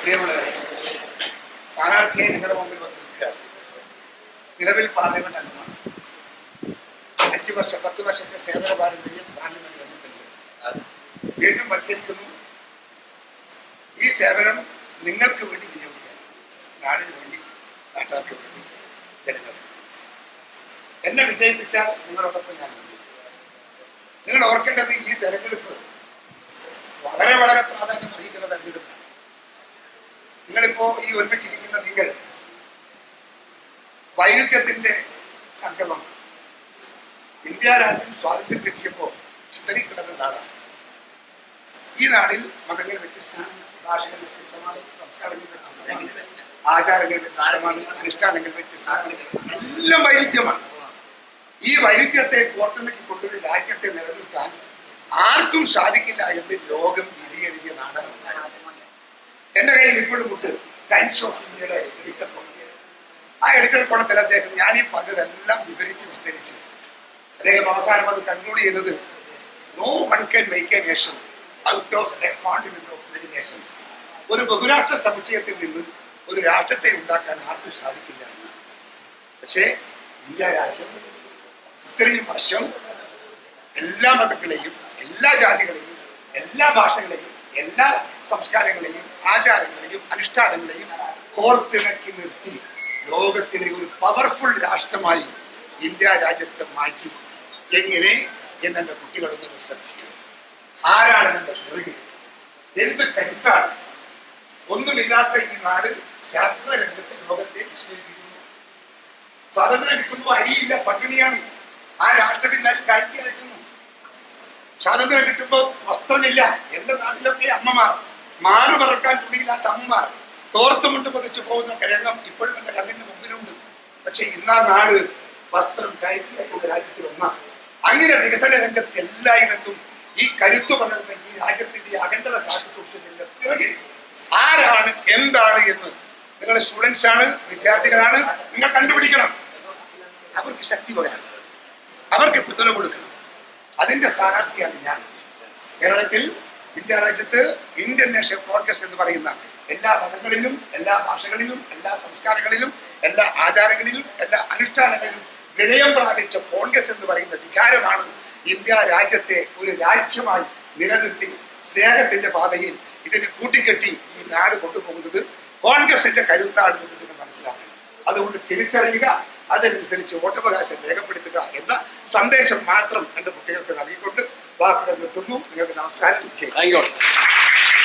പ്രിയമുള്ളവരെ സ്ഥാനാർത്ഥിയെ നിങ്ങളുടെ മുമ്പിൽ വന്ന് നിൽക്കുകയാണ് നിലവിൽ പാർലമെന്റ് അംഗമാണ്. അഞ്ച് വർഷം പത്ത് വർഷത്തെ സേവന പാരമ്പര്യം പാർലമെന്റ് രംഗത്തുണ്ട്. വീണ്ടും മത്സരിക്കുന്നു. ഈ സേവനം നിങ്ങൾക്ക് വേണ്ടി വിനിയോഗിക്കാൻ നാടിന് വേണ്ടി നാട്ടുകാർക്ക് വേണ്ടി ജനങ്ങൾ എന്നെ വിജയിപ്പിച്ചാൽ നിങ്ങളോടൊപ്പം ഞാൻ നിങ്ങൾ ഓർക്കേണ്ടത് ഈ തെരഞ്ഞെടുപ്പ് വളരെ വളരെ പ്രാധാന്യം അർഹിക്കുന്ന തെരഞ്ഞെടുപ്പാണ് നിങ്ങളിപ്പോ ഈ ഒരുമിച്ചിരിക്കുന്ന നിങ്ങൾ വൈരുദ്ധ്യത്തിന്റെ സംഗമം. ഇന്ത്യ രാജ്യം സ്വാതന്ത്ര്യം കിട്ടിയപ്പോൾ ചിതറിക്കിടന്ന നാടാണ്. ഈ നാടിൽ മതങ്ങൾ വ്യത്യസ്തമാണ് ഭാഷകൾ വ്യത്യസ്തമാണ് സംസ്കാരങ്ങൾ വ്യത്യസ്തമാണ് ആചാരങ്ങൾ വ്യത്യസ്തമാണ് അനുഷ്ഠാനങ്ങൾ വ്യത്യസ്തമാണ് എല്ലാം വൈരുദ്ധ്യമാണ്. ഈ വൈരുദ്ധ്യത്തെ കോർത്തിണക്കി കൊണ്ടൊരു രാജ്യത്തെ നിലനിർത്താൻ ആർക്കും സാധിക്കില്ല എന്ന് ലോകം വിധിയെഴുതിയ നാടാണ്. എന്റെ കയ്യിൽ ഇപ്പോഴും ഉണ്ട് ടൈംസ് ഓഫ് ഇന്ത്യയുടെ കോളം ആ എഡിറ്റർ കോളത്തിൽ അദ്ദേഹം ഞാൻ ഈ പറഞ്ഞതെല്ലാം വിവരിച്ച് വിസ്തരിച്ച്. അദ്ദേഹം അവസാനം അത് കൺക്ലൂഡ് ചെയ്തത് no one can make a nation out of a continent of many nations ഒരു ബഹുരാഷ്ട്ര സമുച്ചയത്തിൽ നിന്ന് ഒരു രാഷ്ട്രത്തെ ഉണ്ടാക്കാൻ ആർക്കും സാധിക്കില്ല എന്ന്. പക്ഷേ ഇന്ത്യ രാജ്യം ഇത്രയും വർഷം എല്ലാ മതങ്ങളെയും എല്ലാ ജാതികളെയും എല്ലാ ഭാഷകളെയും എല്ലാ സംസ്കാരങ്ങളെയും ആചാരങ്ങളെയും അനുഷ്ഠാനങ്ങളെയും കോർത്തിണക്കി നിർത്തി ലോകത്തിലെ ഒരു പവർഫുൾ രാഷ്ട്രമായി ഇന്ത്യ രാജ്യത്തെ മാറ്റി. എങ്ങനെ? എന്നെ കുട്ടികളൊന്ന് റിസർച്ച് ചെയ്തു ആരാണ് എന്റെ പിറകിൽ എന്ത് കരുത്താണ്? ഒന്നുമില്ലാത്ത ഈ നാട് ശാസ്ത്രരംഗത്തെ ലോകത്തെ വിസ്മയിപ്പിക്കുന്നു. സ്വാതന്ത്ര്യം കിട്ടുമ്പോൾ അരിയില്ല പട്ടിണിയാണ്. ആ രാഷ്ട്രപിതാരി കയറ്റി അയക്കുന്നു. സ്വാതന്ത്ര്യം കിട്ടുമ്പോൾ വസ്ത്രമില്ല എന്റെ നാട്ടിലൊക്കെ അമ്മമാർ. മാറു പറക്കാൻ തുണിയില്ലാത്ത അമ്മമാർ. തോർത്തുമുണ്ട് പതിച്ചു പോകുന്ന രംഗം ഇപ്പോഴും എന്റെ കണ്ണിന്റെ മുമ്പിലുണ്ട്. പക്ഷെ ഇന്നാ നാട് വസ്ത്രം കയറ്റിയാക്കുന്ന രാജ്യത്തിൽ ഒന്നാണ് അങ്ങനെ വികസന രംഗത്ത് എല്ലായിടത്തും ഈ കരുത്തു പകർന്ന ഈ രാജ്യത്തിന്റെ അഖണ്ഡത കാത്തുസൂക്ഷിച്ചതിന്റെ പിറകിൽ ആരാണ് എന്താണ് എന്ന് നിങ്ങൾ സ്റ്റുഡൻസ് ആണ് വിദ്യാർത്ഥികളാണ് നിങ്ങൾ കണ്ടുപിടിക്കണം. അവർക്ക് ശക്തി പകരണം. അവർക്ക് പിന്തുണ കൊടുക്കണം. അതിന്റെ സ്ഥാനാർത്ഥിയാണ് ഞാൻ. കേരളത്തിൽ ഇന്ത്യ രാജ്യത്ത് ഇന്ത്യൻ നാഷണൽ കോൺഗ്രസ് എന്ന് പറയുന്ന എല്ലാ മതങ്ങളിലും എല്ലാ ഭാഷകളിലും എല്ലാ സംസ്കാരങ്ങളിലും എല്ലാ ആചാരങ്ങളിലും എല്ലാ അനുഷ്ഠാനങ്ങളിലും വിനയം പ്രാപിച്ച കോൺഗ്രസ് എന്ന് പറയുന്ന വികാരമാണ് ഇന്ത്യ രാജ്യത്തെ ഒരു രാജ്യമായി നിലനിർത്തി സ്നേഹത്തിന്റെ പാതയിൽ ഇതിനെ കൂട്ടിക്കെട്ടി ഈ നാട് കൊണ്ടുപോകുന്നത് കോൺഗ്രസിന്റെ കരുത്താണ് എന്ന് നിങ്ങൾ മനസ്സിലാക്കണം. അതുകൊണ്ട് തിരിച്ചറിയുക അതനുസരിച്ച് വോട്ടവകാശം രേഖപ്പെടുത്തുക എന്ന സന്ദേശം മാത്രം എന്റെ കുട്ടികൾക്ക് നൽകിക്കൊണ്ട് വാക്കുകൾ നിർത്തുന്നു. നിങ്ങൾക്ക് നമസ്കാരം. ചെയ്യും